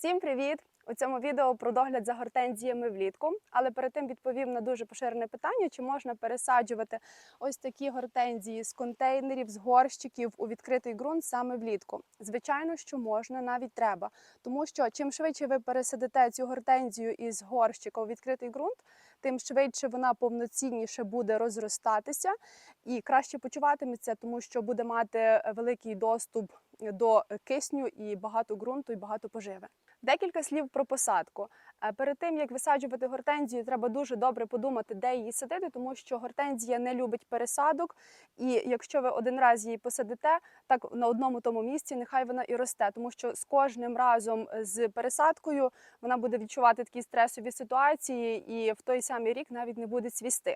Всім привіт! У цьому відео про догляд за гортензіями влітку. Але перед тим відповім на дуже поширене питання: чи можна пересаджувати ось такі гортензії з контейнерів, з горщиків у відкритий ґрунт саме влітку? Звичайно, що можна, навіть треба. Тому що чим швидше ви пересадите цю гортензію із горщика у відкритий ґрунт, тим швидше вона повноцінніше буде розростатися і краще почуватиметься, тому що буде мати великий доступ до кисню і багато ґрунту, і багато поживи. Декілька слів про посадку. Е, Перед тим як висаджувати гортензію, треба дуже добре подумати, де її садити, тому що гортензія не любить пересадок. І якщо ви один раз її посадите, так на одному тому місці, нехай вона і росте, тому що з кожним разом з пересадкою вона буде відчувати такі стресові ситуації, і в той самий рік навіть не буде цвісти.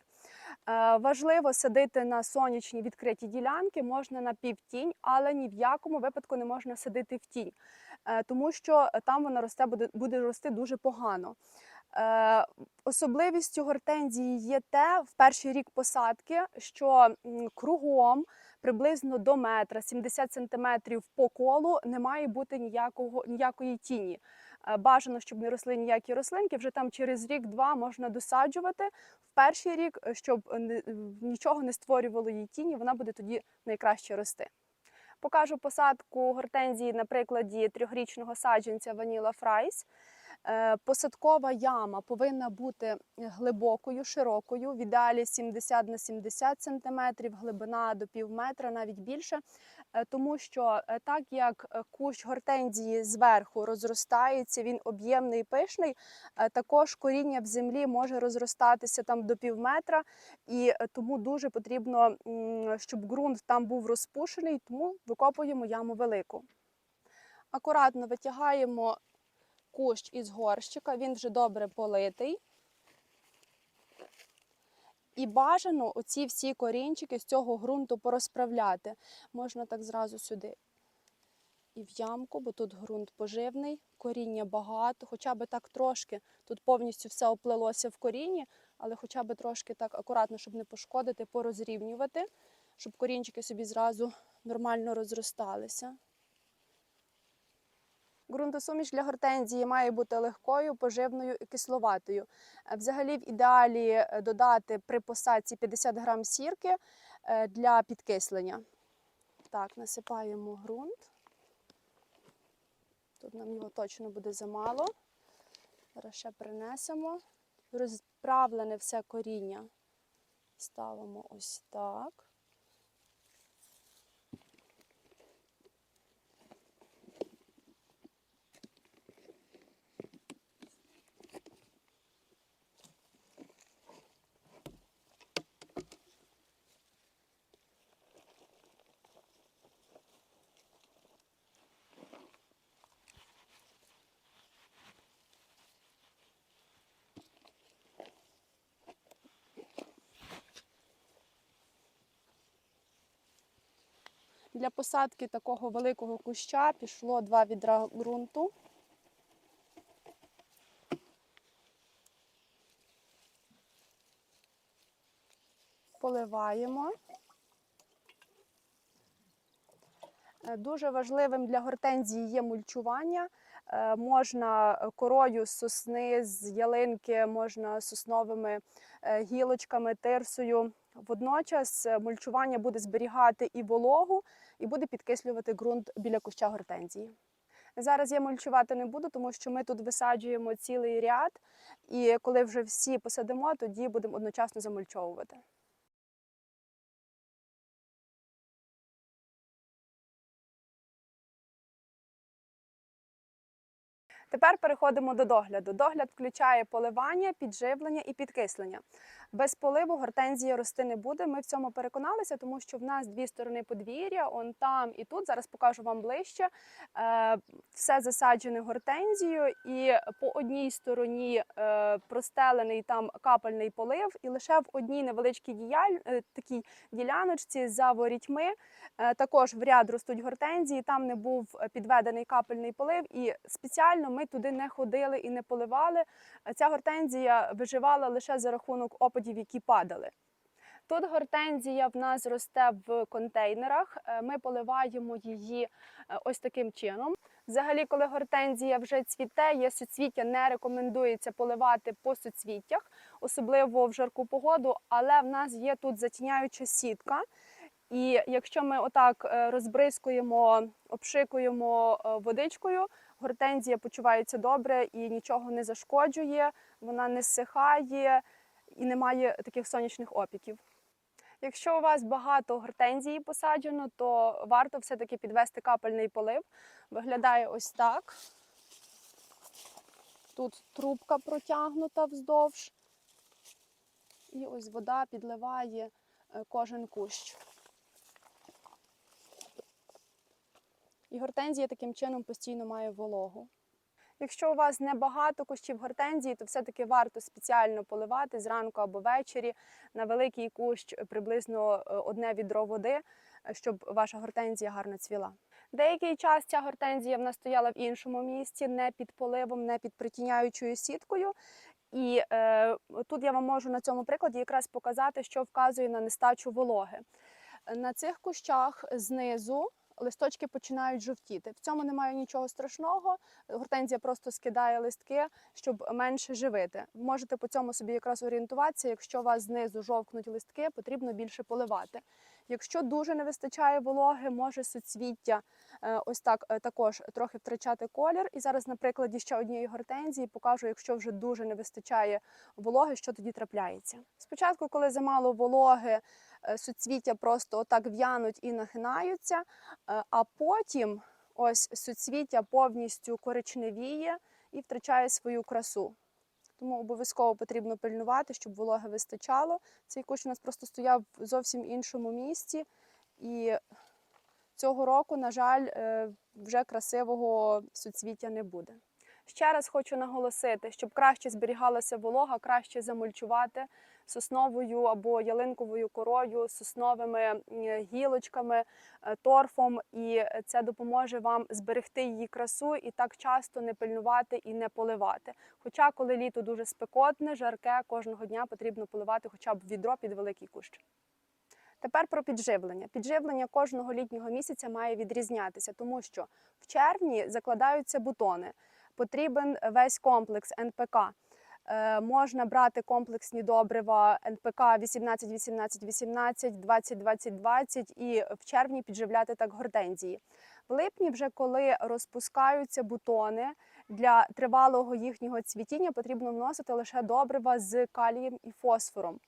Е, Важливо садити на сонячні відкриті ділянки, можна на півтінь, але ні в якому випадку не можна садити в тінь, е, тому що там вона росте буде, буде рости дуже погано. Е, Особливістю гортензії є те в перший рік посадки, що кругом приблизно до метра 70 сантиметрів по колу не має бути ніякого ніякої тіні. Е, Бажано, щоб не росли ніякі рослинки. Вже там через рік-два можна досаджувати. В перший рік, е, щоб нічого не створювало їй тіні, вона буде тоді найкраще рости. Покажу посадку гортензії на прикладі трьохрічного саджанця Ваніла Фрайс. Е, Посадкова яма повинна бути глибокою, широкою, в ідеалі 70 на 70 см, глибина до пів метра, навіть більше. Е, Тому що е, так як кущ гортензії зверху розростається, він об'ємний і пишний, також коріння в землі може розростатися там до пів метра, і тому дуже потрібно, щоб ґрунт там був розпушений, тому викопуємо яму велику. Акуратно витягаємо кущ із горщика, він вже добре политий. І бажано оці всі корінчики з цього ґрунту порозправляти. Можна так зразу сюди і в ямку, бо тут ґрунт поживний, коріння багато, хоча б так трошки. Тут повністю все оплелося в корінні, але хоча б трошки так акуратно, щоб не пошкодити, порозрівнювати, щоб корінчики собі зразу нормально розросталися. Ґрунтосуміш для гортензії має бути легкою, поживною і кисловатою. Е, Взагалі, в ідеалі е, додати при посадці 50 грам сірки е, для підкислення. Так, насипаємо ґрунт. Тут нам його точно буде замало. Зараз ще принесемо. Розправлене все коріння ставимо ось так. Для посадки такого великого куща пішло два відра ґрунту. Поливаємо. Е, Дуже важливим для гортензії є мульчування. Е, Можна корою з сосни, з ялинки, можна сосновими е, гілочками, тирсою. Водночас мульчування буде зберігати і вологу, і буде підкислювати ґрунт біля куща гортензії. Зараз я мульчувати не буду, тому що ми тут висаджуємо цілий ряд, і коли вже всі посадимо, тоді будемо одночасно замульчовувати. Тепер переходимо до догляду. Догляд включає поливання, підживлення і підкислення. Без поливу гортензія рости не буде. Ми в цьому переконалися, тому що в нас дві сторони подвір'я, он там і тут. Зараз покажу вам ближче. Е, Все засаджене гортензією, і по одній стороні е, простелений там капельний полив, і лише в одній невеличкій діяль... е, такій діляночці за ворітьми також в ряд ростуть гортензії. Там не був підведений капельний полив, і спеціально ми туди не ходили і не поливали. Ця гортензія виживала лише за рахунок опадів, які падали. Тут гортензія в нас росте в контейнерах. Е, Ми поливаємо її е, ось таким чином. Взагалі, коли гортензія вже цвіте, є суцвіття, не рекомендується поливати по суцвіттях, особливо в жарку погоду, але в нас є тут затіняюча сітка. І якщо ми отак е, розбризкуємо, обшикуємо водичкою, гортензія почувається добре і нічого не зашкоджує, вона не зсихає і немає таких сонячних опіків. Якщо у вас багато гортензії посаджено, то варто все-таки підвести капельний полив. Виглядає ось так. Тут трубка протягнута вздовж. І ось вода підливає е, кожен кущ. І гортензія таким чином постійно має вологу. Якщо у вас небагато кущів гортензії, то все-таки варто спеціально поливати зранку або ввечері на великий кущ приблизно е, одне відро води, е, щоб ваша гортензія гарно цвіла. Деякий час ця гортензія в стояла в іншому місці, не під поливом, не під притіняючою сіткою. І е, тут я вам можу на цьому прикладі якраз показати, що вказує на нестачу вологи. На цих кущах знизу листочки починають жовтіти. В цьому немає нічого страшного. Гортензія просто скидає листки, щоб менше живити. Можете по цьому собі якраз орієнтуватися. Якщо у вас знизу жовкнуть листки, потрібно більше поливати. Якщо дуже не вистачає вологи, може суцвіття е, ось так е, також трохи втрачати колір. І зараз на прикладі ще однієї гортензії покажу, якщо вже дуже не вистачає вологи, що тоді трапляється. Спочатку, коли замало вологи, е, суцвіття просто отак в'януть і нагинаються, е, а потім ось суцвіття повністю коричневіє і втрачає свою красу. Тому обов'язково потрібно пильнувати, щоб вологи вистачало. Цей кущ у нас просто стояв в зовсім іншому місці. І цього року, на жаль, е, вже красивого суцвіття не буде. Ще раз хочу наголосити, щоб краще зберігалася волога, краще замульчувати сосновою або ялинковою корою, сосновими гілочками, е, торфом, і це допоможе вам зберегти її красу і так часто не пильнувати і не поливати. Хоча, коли літо дуже спекотне, жарке, кожного дня потрібно поливати хоча б відро під великий кущ. Тепер про підживлення. Підживлення кожного літнього місяця має відрізнятися, тому що в червні закладаються бутони. Потрібен весь комплекс НПК. Е, можна брати комплексні добрива НПК 18, 18, 18, 20, 20, 20 і в червні підживляти так гортензії. В липні, вже коли розпускаються бутони, для тривалого їхнього цвітіння потрібно вносити лише добрива з калієм і фосфором.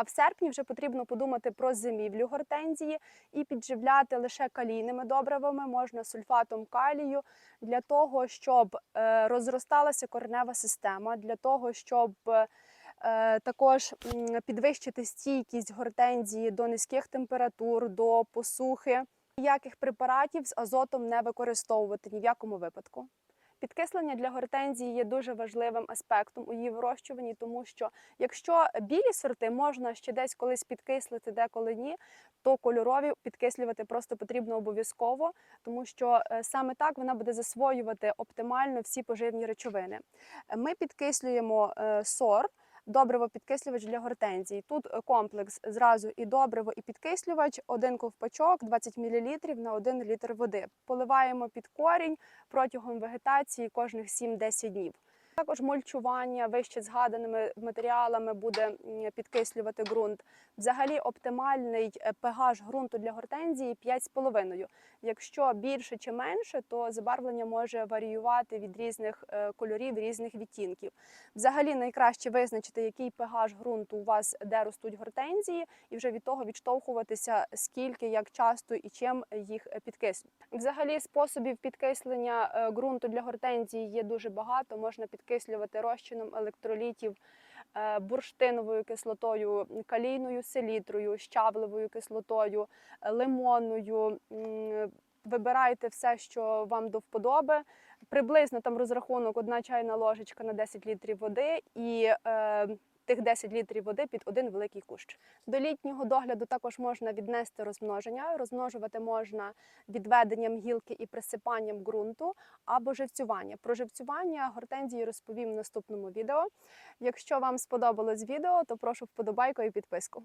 А в серпні вже потрібно подумати про зимівлю гортензії і підживляти лише калійними добривами, можна сульфатом калію, для того, щоб е, розросталася коренева система, для того, щоб е, також підвищити стійкість гортензії до низьких температур, до посухи. Ніяких препаратів з азотом не використовувати ні в якому випадку. Підкислення для гортензії є дуже важливим аспектом у її вирощуванні, тому що якщо білі сорти можна ще десь колись підкислити, деколи ні, то кольорові підкислювати просто потрібно обов'язково, тому що е, саме так вона буде засвоювати оптимально всі поживні речовини. Е, Ми підкислюємо сорт. сор. Добриво підкислювач для гортензії. Тут е, комплекс зразу і добриво, і підкислювач, один ковпачок, 20 мл на 1 літр води. Поливаємо під корінь протягом вегетації кожних 7-10 днів. Також мульчування вище згаданими матеріалами буде підкислювати ґрунт. Взагалі оптимальний е, pH ґрунту для гортензії 5,5. Якщо більше чи менше, то забарвлення може варіювати від різних е, кольорів, різних відтінків. Взагалі найкраще визначити, який pH ґрунту у вас де ростуть гортензії, і вже від того відштовхуватися, скільки, як часто і чим їх е, підкислюють. Взагалі способів підкислення е, ґрунту для гортензії є дуже багато. Можна підкислювати розчином електролітів. е, Бурштиновою кислотою, калійною селітрою, щавлевою кислотою, лимонною. Вибирайте все, що вам до вподоби. Приблизно там розрахунок одна чайна ложечка на 10 літрів води і е, тих 10 літрів води під один великий кущ. До літнього догляду також можна віднести розмноження. Розмножувати можна відведенням гілки і присипанням ґрунту або живцювання. Про живцювання гортензії розповім в наступному відео. Якщо вам сподобалось відео, то прошу вподобайку і підписку.